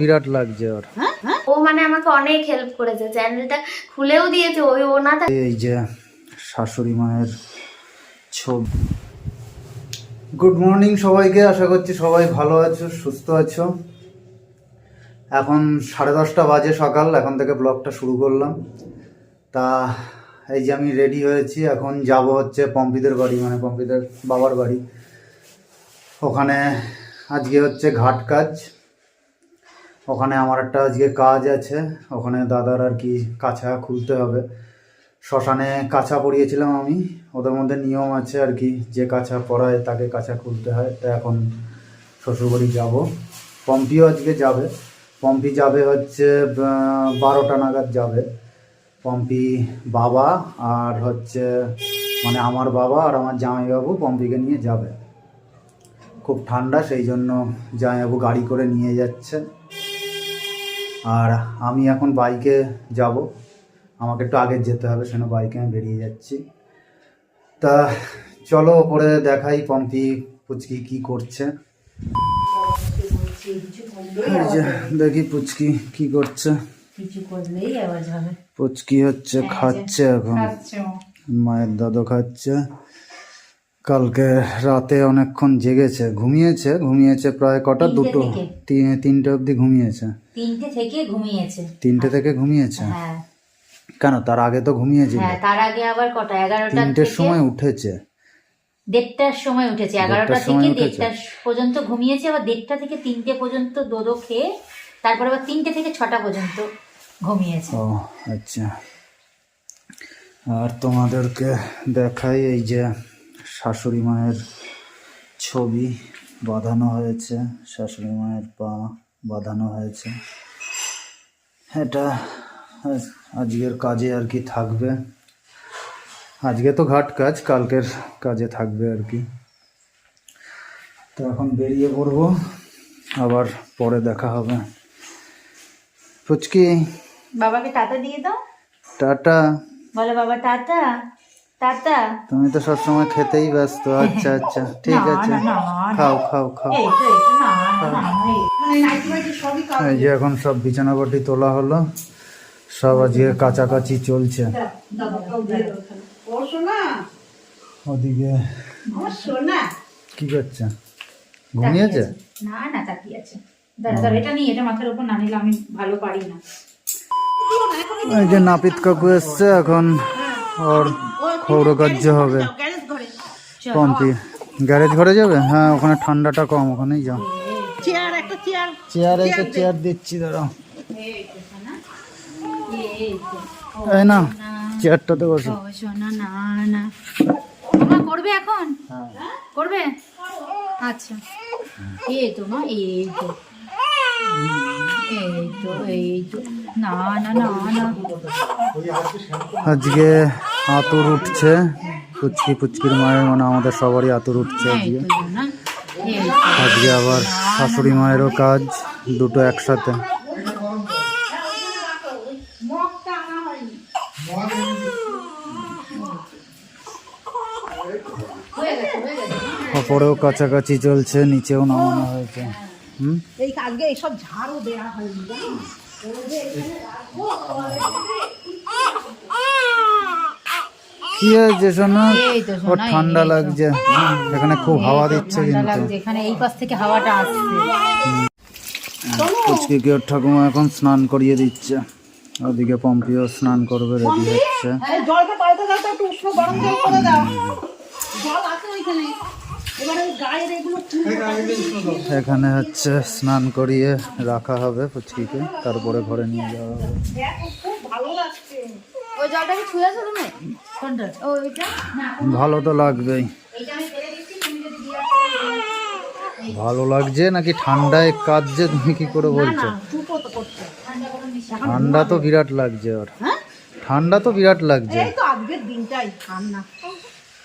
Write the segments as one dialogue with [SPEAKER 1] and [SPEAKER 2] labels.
[SPEAKER 1] বিরাট লাগছে ওর।
[SPEAKER 2] ও মানে আমাকে অনেক হেল্প করেছে চ্যানেলটা খুলেও দিয়েছে ওই ও না
[SPEAKER 1] এই যে শাশুড়ি মায়ের ছবি। গুড মর্নিং সবাইকে আশা করছি সবাই ভালো আছো সুস্থ আছো। এখন সাড়ে দশটা বাজে সকাল এখন থেকে ব্লগটা শুরু করলাম। তা এই যে আমি রেডি হয়েছি এখন যাব হচ্ছে পম্পিদের বাড়ি মানে পম্পিদের বাবার বাড়ি। ওখানে আজকে হচ্ছে ঘাট কাজ। ওখানে আমার একটা আজকে কাজ আছে, ওখানে দাদার আর কি কাছা খুলতে হবে। শ্মশানে কাছা পরিয়েছিলাম আমি, ওদের মধ্যে নিয়ম আছে আর কি, যে কাছা পড়ায় তাকে কাছা খুলতে হয়, তা এখন শ্বশুরবাড়ি যাব। পম্পিও আজকে যাবে, পম্পি যাবে হচ্ছে বারোটা নাগাদ যাবে। পম্পি বাবা আর হচ্ছে মানে আমার বাবা আর আমার জামাইবাবু পম্পিকে নিয়ে যাবে। খুব ঠান্ডা, সেই জন্য জামাইবাবু গাড়ি করে নিয়ে যাচ্ছে। আর আমি এখন বাইকে যাব। আমাকে একটু আগে যেতে হবে সেজন্য বাইকে আমি বেরিয়ে যাচ্ছি। তা চলো ওপরে দেখাই পম্পি পুচকি কি করছে। দেখি পুচকি কি করছে। পুচকি হচ্ছে খাচ্ছে এখন। মায়ের দাদু খাচ্ছে। কালকে রাতে অনেকক্ষণ জেগেছে ঘুমিয়েছে ঘুমিয়েছে প্রায় কটা? দুটো। তিন- তিনটে অবধি ঘুমিয়েছে।
[SPEAKER 3] তিনটে থেকে ঘুমিয়েছে।
[SPEAKER 1] তিনটে থেকে ঘুমিয়েছে?
[SPEAKER 3] হ্যাঁ।
[SPEAKER 1] কেন? তার আগে তো ঘুমিয়েছে
[SPEAKER 3] হ্যাঁ তার আগে আবার কটা? এগারোটা
[SPEAKER 1] তিনটের সময় উঠেছে।
[SPEAKER 3] দেড়টার সময় উঠেছে। এগারোটা থেকে দেড়টা পর্যন্ত ঘুমিয়েছে আবার দেড়টা থেকে তিনটে পর্যন্ত দোদো খেয়ে তারপর আবার তিনটে থেকে ছটা পর্যন্ত ঘুমিয়েছে।
[SPEAKER 1] ও আচ্ছা। আর তোমাদেরকে দেখাই এই যে শাশুড়ি মায়ের ছবি বাঁধানো হয়েছে শাশুড়ি মায়ের পা বাঁধানো হয়েছে। এটা আজকের কাজে আর কি থাকবে। আজকে তো ঘাট কাজ কালকের কাজে থাকবে আর কি। তো এখন বেরিয়ে পড়ব আবার পরে দেখা হবে। ফুচকি।
[SPEAKER 3] বাবাকে টাটা দিয়ে দাও।
[SPEAKER 1] টাটা।
[SPEAKER 3] বলো বাবা টাটা। টাটা
[SPEAKER 1] তুমি তো সবসময় খেতেই ব্যস্ত। আচ্ছা আচ্ছা ঠিক আছে। খাও খাও খাও।
[SPEAKER 3] এই
[SPEAKER 1] যে এখন সব বিছানাপটি তোলা হলো। সব আজকে কাছাকাছি চলছে। ওদিকে কি করছে? ঘুমিয়েছে
[SPEAKER 3] না না তাকিয়ে আছে। এটা নিয়ে এটা মাথার উপর না নিলে আমি ভালো পারি না।
[SPEAKER 1] এই যে নাপিত কাকু এসছে এখন ওর ক্ষৌরকার্য হবে। পম্পি গ্যারেজ ঘরে যাবে? হ্যাঁ ওখানে ঠান্ডাটা কম ওখানেই যাও।
[SPEAKER 4] চেয়ার একটা চেয়ার
[SPEAKER 1] চেয়ারে তো চেয়ার দিচ্ছি দাঁড়াও।
[SPEAKER 3] এই
[SPEAKER 1] না চেয়ারটাতে বসো।
[SPEAKER 3] না না। করবে এখন? করবে? আচ্ছা। এই তো মা এই তো। এই তো এই তো। না না না না।
[SPEAKER 1] আজকে আতুর উঠছে। পুচকি পুচকির মায়ের মানে আমাদের সবারই আতুর উঠছে
[SPEAKER 3] এই
[SPEAKER 1] আজকে আজকে আবার শাশুড়ি মায়েরও কাজ দুটো একসাথে। ওপরেও কাছাকাছি চলছে নিচেও নামানো হয়েছে। হুম?
[SPEAKER 4] এই আজকে এইসব ঝাড়ও দেওয়া হয়নি?
[SPEAKER 1] কি হয়েছে শোনো? ওর ঠান্ডা লাগছে। এখানে খুব হাওয়া দিচ্ছে কিন্তু।
[SPEAKER 3] এখানে এই পাশ থেকে হাওয়াটা আসছে।
[SPEAKER 1] পুচকিকে ওর ঠাকুমা এখন স্নান করিয়ে দিচ্ছে। ওদিকে পম্পিও স্নান করবে রেডি হচ্ছে। এখানে হচ্ছে স্নান করিয়ে রাখা হবে পুচকিকে তারপরে ঘরে নিয়ে যাওয়া হবে।
[SPEAKER 2] ওই জলটা কি ছুঁয়েছো তুমি?
[SPEAKER 3] কোনটা?
[SPEAKER 2] ওইটা
[SPEAKER 1] ভালো তো লাগবেই।
[SPEAKER 3] এইটা আমি ফেলে দিচ্ছি তুমি যদি দিয়ে
[SPEAKER 1] ভালো লাগছে নাকি ঠান্ডায় কাঁদছে তুমি কি করে বলছো?
[SPEAKER 4] করছে।
[SPEAKER 1] ঠান্ডা তো বিরাট লাগছে ওর। ঠান্ডা তো বিরাট লাগছে।
[SPEAKER 4] এই তো আজকের দিনটাই ঠান্ডা।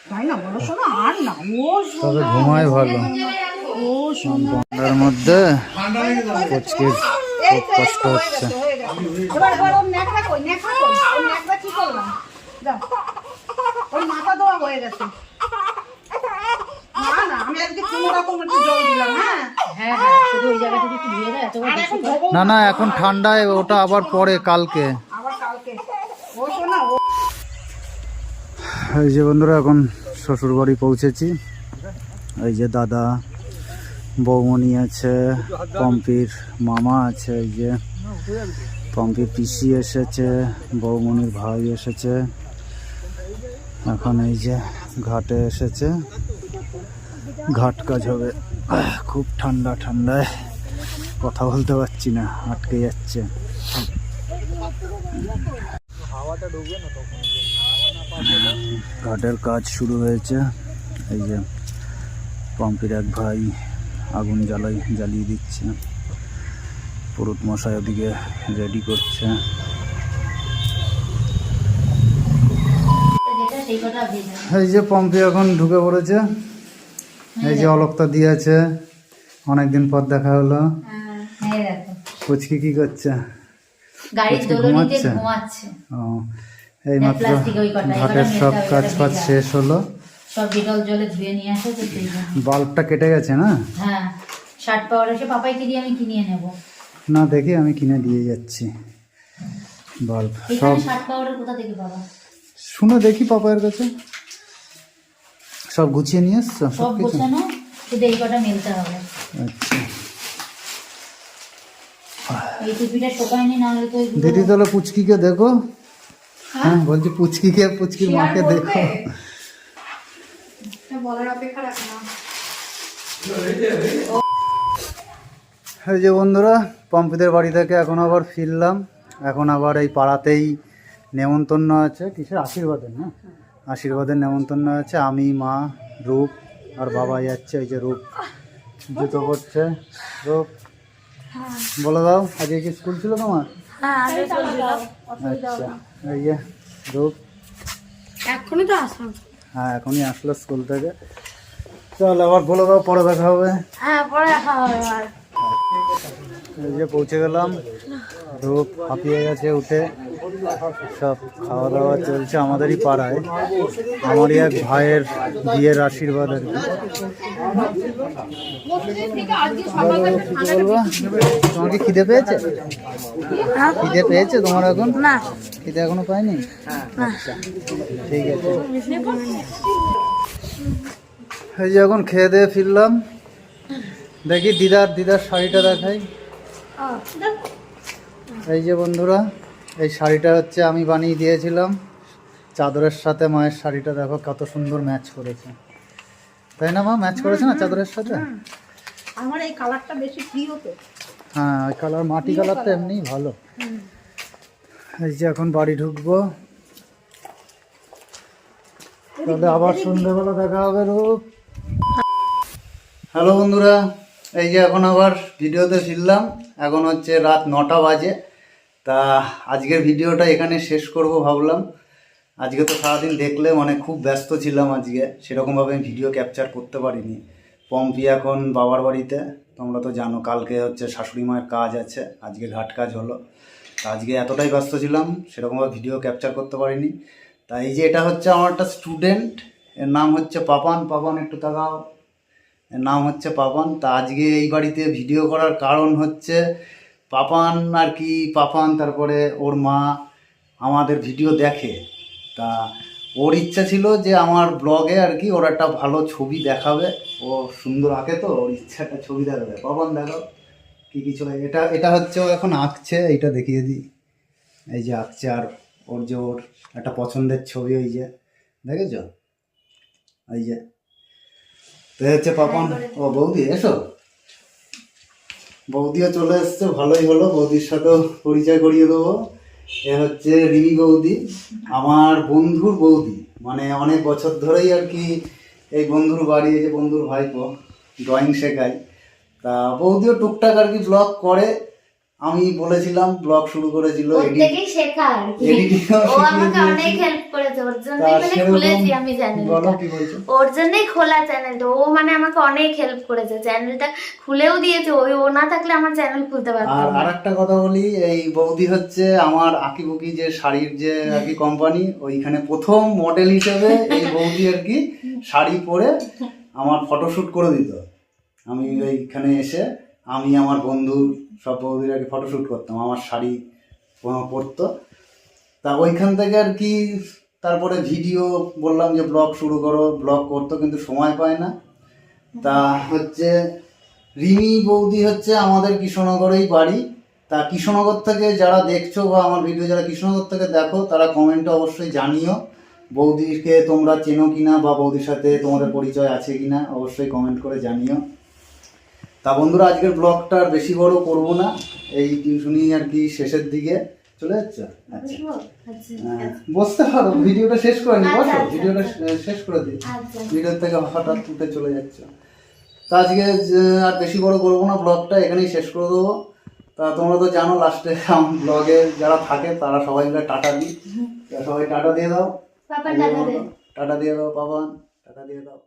[SPEAKER 4] তাই না বলো শোনো আর না ও শোনো।
[SPEAKER 1] তবে ঘুমায় ভালো। ঠান্ডার মধ্যে খুব কষ্ট হচ্ছে
[SPEAKER 4] হয়ে মাথা ধোয়া হয়ে গেছে। না না হ্যাঁ? এখন
[SPEAKER 1] না না এখন ঠান্ডায় ওটা আবার পরে কালকে। এই যে বন্ধুরা এখন শ্বশুর বাড়ি পৌঁছেছি। এই যে দাদা বৌমণি আছে, পম্পির মামা আছে, এই যে পম্পির পিসি এসেছে, বৌমণির ভাই এসেছে। এখন এই যে ঘাটে এসেছে। ঘাট কাজ হবে। খুব ঠান্ডা, ঠান্ডায়। কথা বলতে পারছি না, আটকে যাচ্ছে। ঘাটের কাজ শুরু হয়েছে। এই যে পম্পির এক ভাই আগুন জ্বালাই জ্বালিয়ে দিচ্ছে। পুরুত মশাই ওদিকে রেডি করছে। এই যে পম্পি এখন ঢুকে পড়েছে। এই যে অলকটা দিয়েছে অনেকদিন পর দেখা হলো।
[SPEAKER 3] দেখো
[SPEAKER 1] কি করছে? ঘুমাচ্ছে? ও এই মাত্র
[SPEAKER 3] প্লাস্টিক ওই কটা,
[SPEAKER 1] ঘাটের সব কাজ ফাজ শেষ হলো।
[SPEAKER 3] সব ডিটল জলে ধুয়ে নিয়ে আসে তো
[SPEAKER 1] বাল্বটা কেটে গেছে না?
[SPEAKER 3] হ্যাঁ পাওয়ার এসে পাপাইকে দিয়ে আমি কিনিয়ে নেব।
[SPEAKER 1] না দেখি আমি কিনে দিয়ে যাচ্ছি বাল্ব। সব
[SPEAKER 3] পাওয়ারের কোথা থেকে পাবা?
[SPEAKER 1] শুনে দেখি পাপায়ের কাছে। সব গুছিয়ে নিয়ে এসছো?
[SPEAKER 3] সব গোছানো শুধু এই কটা মেলতে হবে।
[SPEAKER 1] আচ্ছা।
[SPEAKER 3] এই টুপিটা শোকায়নি না হলে তো
[SPEAKER 1] দিদি তাহলে পুচকিকে দেখো। হ্যাঁ? বলছি পুচকিকে পুচকির মাকে দেখো।
[SPEAKER 4] বলার অপেক্ষা রাখ না।
[SPEAKER 1] এই যে বন্ধুরা পম্পিদের বাড়ি থেকে এখন আবার ফিরলাম। এখন আবার এই পাড়াতেই নেমন্তন্ন আছে। কিসের আশীর্বাদের না? আশীর্বাদের নেমন্তন্ন আছে। আমি মা রূপ আর বাবা যাচ্ছে। এই যে রূপ জুতো করছে রূপ বলে দাও আজকে কি স্কুল ছিল তোমার? আচ্ছা এই যে রূপ।
[SPEAKER 4] এক্ষুনি তো আসলাম।
[SPEAKER 1] হ্যাঁ এখনই আসলো স্কুল থেকে। চল আবার বলে দাও পরে দেখা হবে।
[SPEAKER 2] হ্যাঁ পরে দেখা হবে
[SPEAKER 1] এই যে পৌঁছে গেলাম। ধূপ হাঁপিয়ে গেছে উঠে। সব খাওয়া দাওয়া চলছে আমাদেরই পাড়ায়। আমারই এক ভাইয়ের বিয়ের আশীর্বাদ আর কি। তোমার কি খিদে পেয়েছে? খিদে পেয়েছে তোমার এখন?
[SPEAKER 2] না।
[SPEAKER 1] খিদে এখনও পাইনি আচ্ছা ঠিক আছে। এই যে এখন খেয়ে দিয়ে ফিরলাম। দেখি দিদার দিদার শাড়িটা দেখাই। এই যে বন্ধুরা এই শাড়িটা হচ্ছে আমি বানিয়ে দিয়েছিলাম। চাদরের সাথে মায়ের শাড়িটা দেখো কত সুন্দর ম্যাচ করেছে। তাই না মা? ম্যাচ করেছে না চাদরের সাথে?
[SPEAKER 4] আমার এই কালারটা বেশি প্রিয় তো
[SPEAKER 1] হ্যাঁ ওই কালার মাটি কালারটা এমনি ভালো। এই যে এখন বাড়ি ঢুকবো। তাহলে আবার সন্ধ্যেবেলা দেখা হবে রূপ। হ্যালো বন্ধুরা এই যে এখন আবার ভিডিওতে ফিরলাম। এখন হচ্ছে রাত নটা বাজে। তা আজকের ভিডিওটা এখানে শেষ করব ভাবলাম। আজকে তো সারাদিন দেখলে মানে খুব ব্যস্ত ছিলাম আজকে। সেরকমভাবে আমি ভিডিও ক্যাপচার করতে পারিনি। পম্পি এখন বাবার বাড়িতে। তোমরা তো জানো, কালকে হচ্ছে শাশুড়ি মায়ের কাজ আছে। আজকে ঘাট কাজ হলো। আজকে এতটাই ব্যস্ত ছিলাম, সেরকমভাবে ভিডিও ক্যাপচার করতে পারিনি। তা এই যে এটা হচ্ছে আমার একটা স্টুডেন্ট এর নাম হচ্ছে পাপান। পাপান, একটু তাকাও। এর নাম হচ্ছে পাপান। তা আজকে এই বাড়িতে ভিডিও করার কারণ হচ্ছে পাপান আর কি পাপান তারপরে ওর মা আমাদের ভিডিও দেখে। তা ওর ইচ্ছা ছিল যে আমার ব্লগে আর কি ওর একটা ভালো ছবি দেখাবে। ও সুন্দর আঁকে তো ওর ইচ্ছা একটা ছবি দেখাবে। পাপান দেখো কি কিছু এটা এটা হচ্ছে ও এখন আঁকছে এইটা দেখিয়ে দিই। এই যে আঁকছে আর ওর যে ওর একটা পছন্দের ছবি ওই যে দেখেছ? এই যে তো হচ্ছে পাপন। ও বৌদি এসো। বৌদিও চলে এসছে, ভালোই হলো। বৌদির সাথেও পরিচয় করিয়ে দেবো। এ হচ্ছে রিমি বৌদি, আমার বন্ধুর বৌদি। মানে অনেক বছর ধরেই আর কি এই বন্ধুর বাড়ি, এই যে বন্ধুর ভাইপো ড্রয়িং শেখায়। তা বৌদিও টুকটাক আর কি ব্লগ করে। আমি বলেছিলাম ব্লগ শুরু করেছিল এডিট Editing-ও
[SPEAKER 2] আমাকে অনেক হেল্প করেছে ওর জন্যই মানে খুলেছি আমি
[SPEAKER 1] বলো
[SPEAKER 2] চ্যানেলটা ওর জন্যই খোলা চ্যানেলটা ও মানে আমাকে অনেক হেল্প করেছে চ্যানেলটা খুলেও দিয়েছে। ওই ও না থাকলে আমার চ্যানেল খুলতে পারতাম
[SPEAKER 1] আর একটা কথা বলি এই বৌদি হচ্ছে আমার আঁকিবুকি যে শাড়ির যে আর কি কোম্পানি ওইখানে প্রথম মডেল হিসেবে এই বৌদি আর কি শাড়ি পরে আমার ফটোশ্যুট করে দিত। আমি ওইখানে এসে আমি আমার বন্ধু সব বৌদির আগে ফটোশ্যুট করতাম, আমার শাড়ি পরতো। তা ওইখান থেকে আর কি তারপরে ভিডিও বললাম যে ব্লগ শুরু করো, ব্লগ করতো কিন্তু সময় পায় না। তা হচ্ছে রিমি বৌদি হচ্ছে আমাদের কৃষ্ণনগরেই বাড়ি। তা কৃষ্ণনগর থেকে যারা দেখছ বা আমার ভিডিও যারা কৃষ্ণনগর থেকে দেখো, তারা কমেন্টে অবশ্যই জানিও। বৌদিকে তোমরা চেনো কিনা বা বৌদির সাথে তোমাদের পরিচয় আছে কিনা, অবশ্যই কমেন্ট করে জানিও। তা বন্ধুরা আজকের ব্লগটা আর বেশি বড় করব না। এই টিউশনি আর কি শেষের দিকে চলে যাচ্ছে? আচ্ছা।
[SPEAKER 2] আচ্ছা
[SPEAKER 1] হ্যাঁ, বসতে পারো। ভিডিওটা শেষ করে নি।
[SPEAKER 2] আচ্ছা,
[SPEAKER 1] বসো।
[SPEAKER 2] আচ্ছা,
[SPEAKER 1] ভিডিওটা
[SPEAKER 2] আচ্ছা।
[SPEAKER 1] শেষ করে দিই।
[SPEAKER 2] আচ্ছা।
[SPEAKER 1] ভিডিও থেকে হঠাৎ উঠে চলে যাচ্ছে। তা আজকে আর বেশি বড় করব না ব্লগটা এখানেই শেষ করে দেবো। তা তোমরা তো জানো লাস্টে ব্লগে যারা থাকে তারা সবাই মিলে টাটা দিই। সবাই টাটা দিয়ে দাও। টাটা দিয়ে দাও পাবান টাটা দিয়ে দাও।